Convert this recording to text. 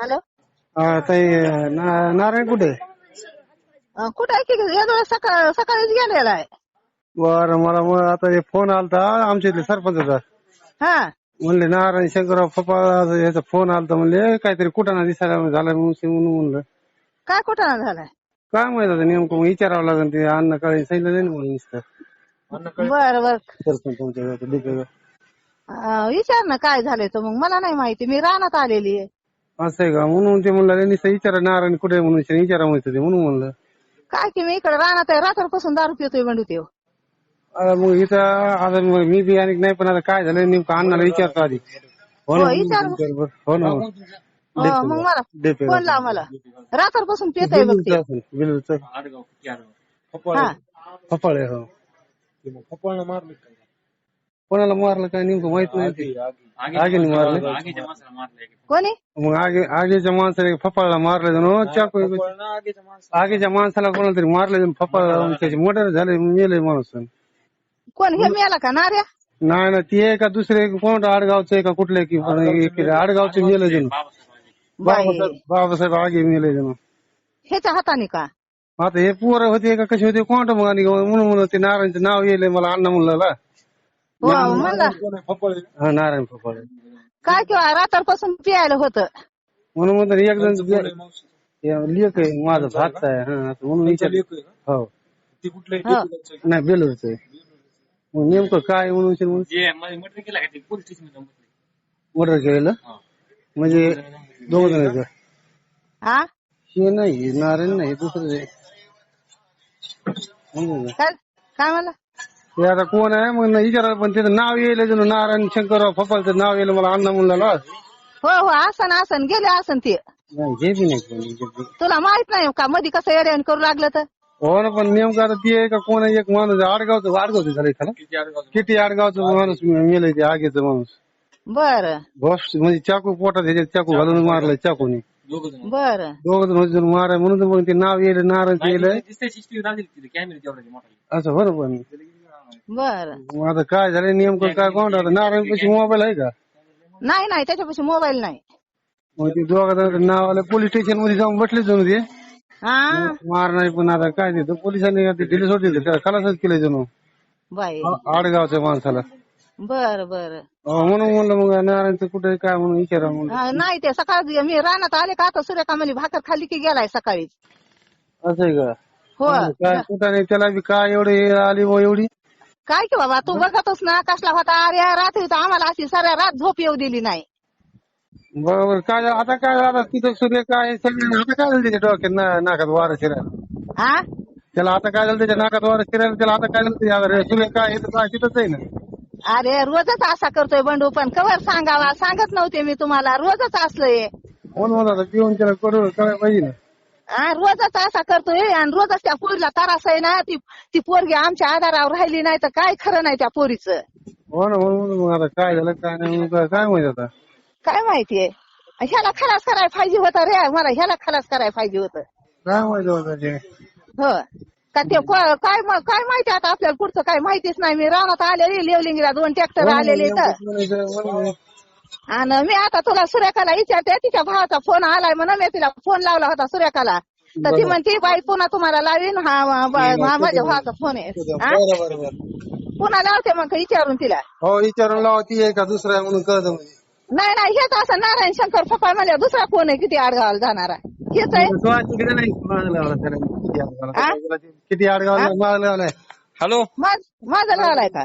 Hello? हा, ताई ना- नारायण कुठे? अं, कुठं आहे की? या सकाळ सकाळीच गेलेला आहे. बर मला मग आता हे फोन आलता आमच्या इथले सरपंचाचा. हा. म्हणले नारायण शंकरराव पप्पा याचा फोन आलता म्हणले काहीतरी कुठाना दिसायला झाला म्हणून ते म्हणून म्हणलं. काय कुठं झालाय? काय माहीत आता नेमकं मग विचारावं लागेल ते अन्न काळे सांगितलं नाही ना मला नुसतं बर बर. सरपंच डीपी विचार ना काय झालंय तर मग. मला नाही माहिती मी रानात आलेली आहे. असं आहे का? म्हणून ते म्हणलं नुसतं विचारा नारायण कुठे आहे? म्हणून विचारा म्हणत ते म्हणून म्हणलं. काय की मी इकडे रानात आहे रात्रपासून दारू पितोय म्हणू ते आता मग इथं आता मग मी बी आणि नाही पण आता काय झालं नेमकं अण्णाला विचारतो आधी. हो ना हो, विचार. बरं. हो ना हो, मग मला फोन लाव मला. रात्रपासून पितोय बघ ते. बिलूचं हा. फपाळे हो. कोणाला मारलं काय नेमकं माहीत नाही. ते. आगीने मारलं? कोणी? मग आगे आगीच्या माणसाला फपाळला मारलं जण चाकू आगीच्या माणसाला. कोणाला तरी मारलं जण फपाळ त्याची मर्डर झाले मेले माणूस. कोण हे मिळाला का नार्या? नाही ना ती आहे का दुसरे कोण आडगावचं आहे का कुठले की पण एक- आडगावचे मेले जण. बाई बाबासाहेब बाबासाहेब आगे मेले जण. ह्याच्या हाताने का? आता हे पोरं होते का कसे होते? कोण मग आणि म्हणून म्हणून ते नारायणचं नाव येले मला अण्णा म्हणलं हो हा नारायण फपाळे काय किंवा रात्रपासून पियायला होतं? म्हणून म्हणतात एक जण लेख आहे माझं भात आहे हा असं म्हणून विचार हो. हो. नाही बेलूरच आहे. मग नेमकं काय म्हणून विचार म्हणून? मर्डर केलेलं? म्हणजे दोघ जण? हा? हे नाही नारायण नाही दुसरं आहे. म्हणून ना. काय काय ते आता कोण आहे? मग विचारायला पण त्याचं नाव येईल जणू नारायण शंकरराव फपालचं नाव येईल मला अण्णा म्हणला हो हो आसन आसन गेले आसन ते. नाही हे बी नाही कोणी. हे बी- तुला माहीत नाही का मध्ये कसं येड्यान करू लागलं तर? हो ना पण नेमकं आता ते आहे का कोण आहे? एक माणूस आहे. आडगावचं आडगावचं झालं एखादा किती आडगावचं माणूस मेलं ते आगीचं माणूस. बर. बॉस म्हणजे चाकू पोटात ह्याच्यात चाकू घालून मारलाय चाकूने. बर. दोघ जण होते जण माराय म्हणून तर मग ते नाव येईल नारायण येईल. असं बरोबर बर. मग आता काय झालं नेमकं काय कोण आता नारायण पैसे मोबाईल आहे का? नाही नाही त्याच्यापाशी मोबाईल नाही. मग ते दोघा नाव आलं पोलीस स्टेशनमध्ये जाऊन बसले जणू ते. हा. मार नाही पण आता काय ते? पोलिसांनी दिले सोडले त्याला खलासच केलं जणू. बाई. आडगावच्या माणसाला. बर बर. अहो, म्हणून म्हणलं मग नारायणचं कुठे काय म्हणून विचारा म्हणून. हा, नाही ते सकाळी मी रानात आले का आता सूर्यकामली भाकर खाली की गेलाय सकाळीच. असं आहे का? हो काय कुठं नाही त्याला बी काय एवढी आली बुवा एवढी? काय की बाबा तू बघतोस ना कसला होता? अरे रात्री तर आम्हाला अशी साऱ्या रात झोप येऊ दिली नाही. बरोबर काय झालं? आता काय झालं? आता तिथं सूर्य काय सगळं आता काय झालं त्याच्या डोक्यात? ना- नाकात वारं शिरायला. हा त्याला आता काय झालं? त्याच्या नाकात वारं शिरायला त्याला आता काय झालं? त्याच्या आता सूर्य काय हे तर काय तिथंच आहे ना. अरे रोजच असा करतोय बंडू पण कवर सांगावा? सांगत नव्हते मी तुम्हाला रोजच असलंय. म्हणत होता? पिऊन त्याला करू कळायला पाहिजे ना. रोजच असा करतोय आणि रोजच त्या पोरीला तारास आहे ना ती ती पोरगी आमच्या आधारावर राहिली नाही तर काय खरं नाही त्या पोरीचं? हो ना म्हणून म्हणून मग आता काय झालं काय नाही काय- काय माहिती आता? काय माहितीये? ह्याला खलास करायला पाहिजे होतं रे मला ह्याला खलास करायला पाहिजे होतं. काय माहिती होतं ते? हो. का ते को- काय म- काय माहिती आता आपल्याला पुढचं काय माहितीच नाही. मी रानात आलेली लेवलिंगला दोन ट्रॅक्टर आलेले तर आणि मी आता तुला सुरेखाला विचारते तिच्या भावाचा फोन आलाय म्हणून मी तिला फोन लावला होता सुरेखाला. तर ती म्हणते बाई पुन्हा तुम्हाला लावीन हा माझ्या भावाचा फोन आहे. हा? पुन्हा लावते मग विचारून तिला. हो विचारून लावा ती आहे का दुसरा आहे म्हणून कळत म्हणजे. नाही नाही हेच असं नारायण शंकर पप्पा म्हणल्या दुसरा कोण आहे किती आडगावाला जाणारा. हेच आहे. किती नाही त्याला किती? किती हॅलो? माझ- माझा लावलाय का?